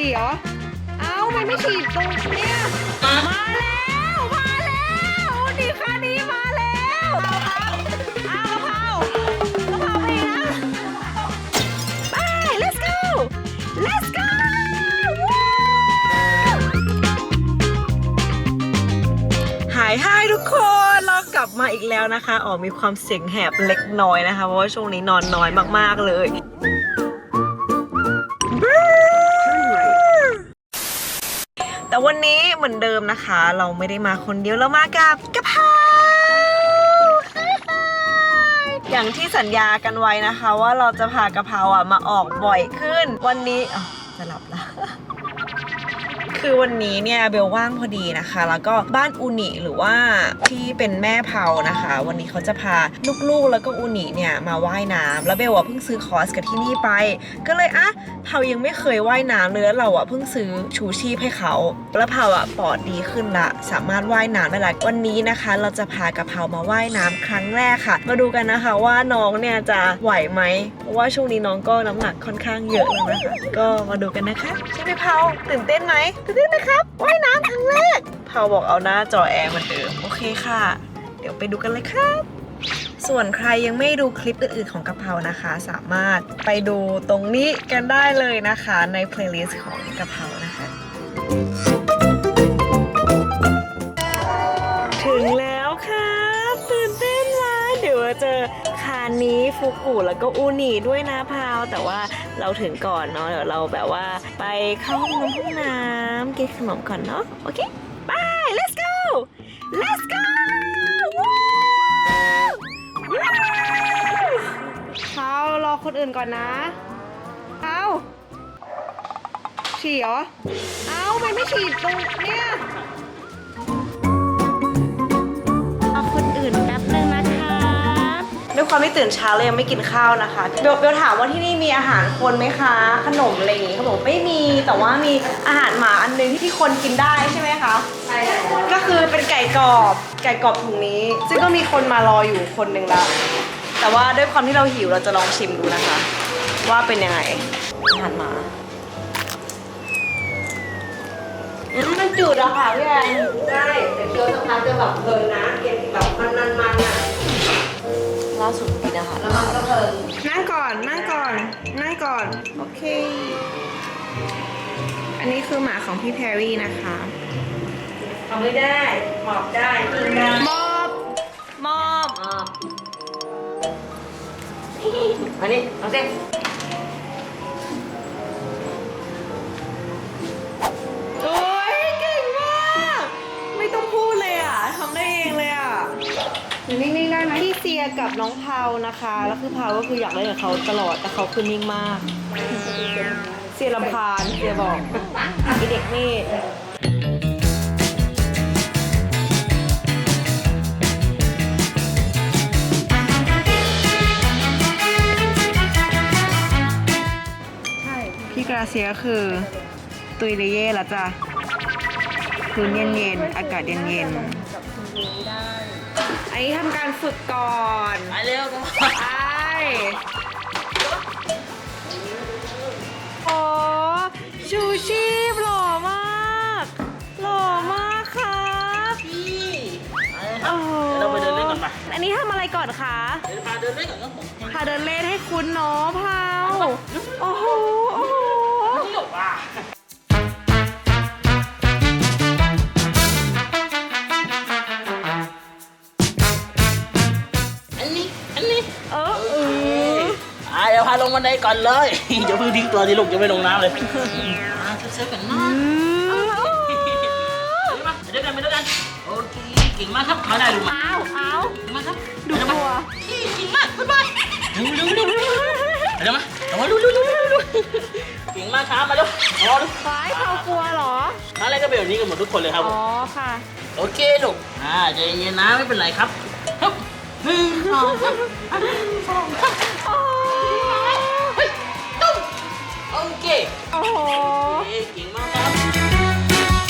ฉี่เหรอ เอ้ามันไม่ฉี่ตรงเนี้ยมาแล้วมาแล้วดีค่ะนี้มาแล้วเอาครับเอากะเพรากะเพราไปนะไป let's go let's go หายหายทุกคนเรากลับมาอีกแล้วนะคะอ๋อมีความเสียงแหบเล็กน้อยนะคะ เพราะว่าช่วงนี้นอนน้อยมากๆเลย แต่วันนี้เหมือนเดิมนะคะ เราไม่ได้มาคนเดียวเรามากับกะเพราอย่างที่สัญญากันไว้นะคะ ว่าเราจะพากะเพราอะมาออกบ่อยขึ้น วันนี้อ้าวจะหลับละ คือวันนี้เนี่ยเบลว่างพอดีนะคะ แล้วก็บ้านอูนิหรือว่าที่เป็นแม่เผานะคะ วันนี้เขาจะพาลูกๆแล้วก็อูนิเนี่ยมาว่ายน้ำแล้วเบลอะเพิ่งซื้อคอร์สกับที่นี่ไป ก็เลยอะเผายังไม่เคยว่ายน้ำเลยแล้วเราอะเพิ่งซื้อชูชีพให้เขา แล้วเผาอะปอดดีขึ้นละ สามารถว่ายน้ำได้ละวันนี้นะคะ เราจะพากระเพรามาว่ายน้ำครั้งแรกค่ะ มาดูกันนะคะว่าน้องเนี่ยจะไหวไหมเพราะว่าช่วงนี้น้องก็น้ำหนักค่อนข้างเยอะแล้วนะคะก็มาดูกันนะคะใช่ไหมเผาตื่นเต้นไหมตื่นเต้นไหมครับว่ายน้ำครั้งแรกเผาบอกเอาหน้าจอแอร์เหมือนเดิมโอเคค่ะ เดี๋ยวไปดูกันเลยครับ ส่วนใครยังไม่ดูคลิปอื่นๆของกะเพรานะคะ สามารถไปดูตรงนี้กันได้เลยนะคะ ในเพลย์ลิสต์ของกะเพรานะคะ นี้ฟุกุแล้วก็อูนิด้วยนะพาวแต่ว่าเราถึงก่อนเนาะเดี๋ยวเราแบบว่าไปเข้าห้องน้ำกินขนมก่อนเนาะโอเคไป let's go let's go เขารอคนอื่นก่อนนะเอาฉี่เหรอ เอามันไม่ฉี่ตรงเนี้ย ความที่ตื่นเช้าเลยยังไม่กินข้าวนะคะเบลเบลถามว่าที่นี่มีอาหารคนไหมคะ ขนมอะไรอย่างงี้เขาบอกไม่มีแต่ว่ามีอาหารหมาอันนึงที่คนกินได้ใช่ไหมคะใช่ก็คือเป็นไก่กรอบไก่กรอบถุงนี้ ซึ่งก็มีคนมารออยู่คนหนึ่งละแต่ว่าด้วยความที่เราหิวเราจะลองชิมดูนะคะ ว่าเป็นยังไงอาหารหมาอมันจืดอะค่ะพี่แอนใช่แต่เคี้ยวสักพักจะแบบเพลินนะเค็มแบบมันมันมันอะ ล่าสุดกินอาหารแล้วมันก็เพลินนั่งก่อน นั่งก่อน นั่งก่อน โอเค อันนี้คือหมาของพี่แพรรี่นะคะทำไม่ได้ หมอบได้กินได้มอบมอบ อันนี้เอาสิียกับน้องพาวนะคะ แล้วคือพาวก็คืออยากเล่นกับเขาตลอด แต่เขาคือนิ่งมากเซียลำพานเซียบอกไอเด็กนี่ใช่พี่กราเซียก็คือ ตุยเลเย่ล้วจ้ะคืนเย็นๆ อากาศเย็นๆ อันนี้ทำการฝึกก่อนไปเร็วกันไปโอ้ชูชีพหล่อมากหล่อมากครับพี่โอ้โหเดี๋ยวเราไปเดินเล่นก่อนไปอันนี้ทำอะไรก่อนคะเดี๋ยวพาเดินเล่นก่อนครับผมพาเดินเล่นให้คุณเนาะพาวโอ้โหโอ้โหนี่หรอว่าอัน งบันไดก่อนเลยเดี๋ยวเพิ่งทิ้งตัวที่ลูกจะไม่ลงน้ำเลยอ่าเซฟกันนะมาเดี๋ยวกันไปด้วยกันโอเคเก่งมากครับมาได้ลูมาเอาเอาเก่มากครับดูกลัวเก่งมากบ๊ายบายเร็วเร็วเร็วเร็วเดี๋ยวมาเอามาดูดูดูดูเก่งมากครับมาเร็วรอดูฟ้ายเผากลัวเหรอครั้งแรก็เป็นแบบนี้กันหมดทุกคนเลยครับผอ๋อค่ะโอเคลูกอ่าใจเย็นนะไม่เป็นไรครับฮึบหนึ่งสองสามหนึ่งสอง โอ้โหเก่งมากครับ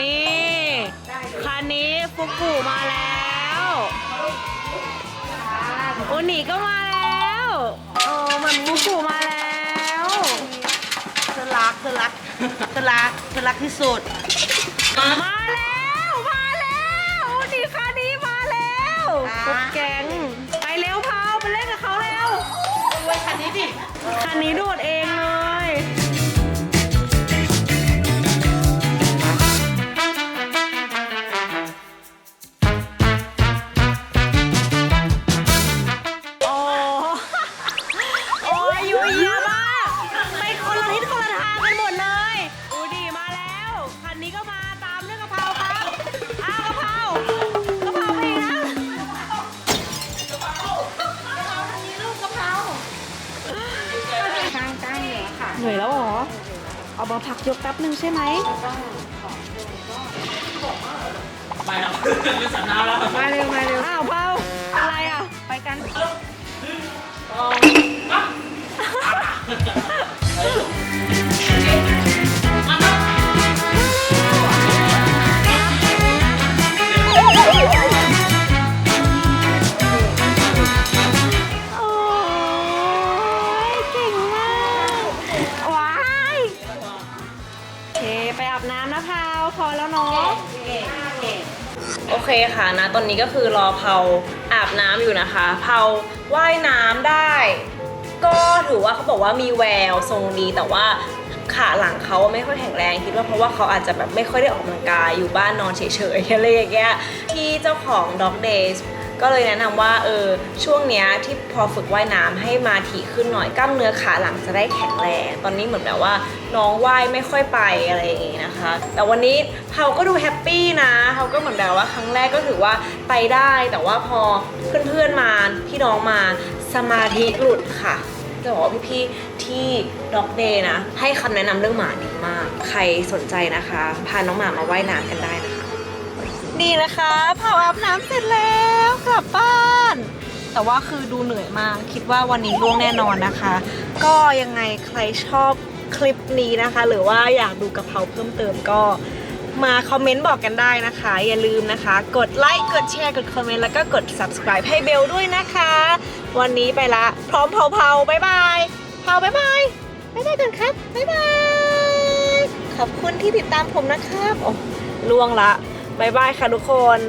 นี่คันนี้ฟุกุมาแล้วโอนิก็มาแล้วโอ้มันฟุกุมา เธอรักเธอรักเธอรักเธอรักที่สุด มาแล้ว มาแล้วหนีคานี้มาแล้วทุกแก๊งไปเร็วพาวไปเล่นกับเขาเร็วด้วยคันนี้ดิ คันนี้โดดเองเลยโอ้ บอพักยกแป๊บหนึ่งใช่ไหมไปแล้วไม่สับน้ำแล้วมาเร็วมาเร็วอ้าวเปาอะไรอะ ไปกันโเคค่ะนะ ตอนนี้ก็คือรอเผาอาบน้ำอยู่นะคะ เผาว่ายน้ำได้ ก็ถือว่าเขาบอกว่ามีแววทรงดีแต่ว่าขาหลังเขาไม่ค่อยแข็งแรงคิดว่าเพราะว่าเขาอาจจะแบบไม่ค่อยได้ออกกำลังกายอยู่บ้านนอนเฉยๆอะไรอย่างเงี้ยที่เจ้าของ Dog Days ก็เลยแนะนำว่าเออช่วงเนี้ยที่พอฝึกว่ายน้ำให้มาถี่ขึ้นหน่อยกล้ามเนื้อขาหลังจะได้แข็งแรงตอนนี้เหมือนแบบว่าน้องว่ายไม่ค่อยไปอะไรอย่างงี้นะคะ แต่วันนี้เขาก็ดูแฮปปี้นะเขาก็เหมือนแบบว่าครั้งแรกก็ถือว่าไปได้ แต่ว่าพอเพื่อนๆมาพี่น้องมาสมาธิหลุดค่ะจะบอกว่าพี่ๆที่ Dog Day นะ ให้คำแนะนำเรื่องหมาดีมาก ใครสนใจนะคะ พาน้องหมามาว่ายน้ำกันได้นะคะ นี่นะคะเผาอาบน้ำเสร็จแล้ว แต่ว่าคือดูเหนื่อยมาก คิดว่าวันนี้ล่วงแน่นอนนะคะ ก็ยังไงใครชอบคลิปนี้นะคะ หรือว่าอยากดูกะเพราเพิ่มเติมก็มาคอมเมนต์บอกกันได้นะคะ อย่าลืมนะคะ กดไลค์กดแชร์กดคอมเมนต์แล้วก็กด subscribe ให้เบลด้วยนะคะ วันนี้ไปละพร้อมเผาเผาๆบายบายเผาบายบายบายบายกันครับบายบายขอบคุณที่ติดตามผมนะครับโอ้ล่วงละบายบายค่ะทุกคน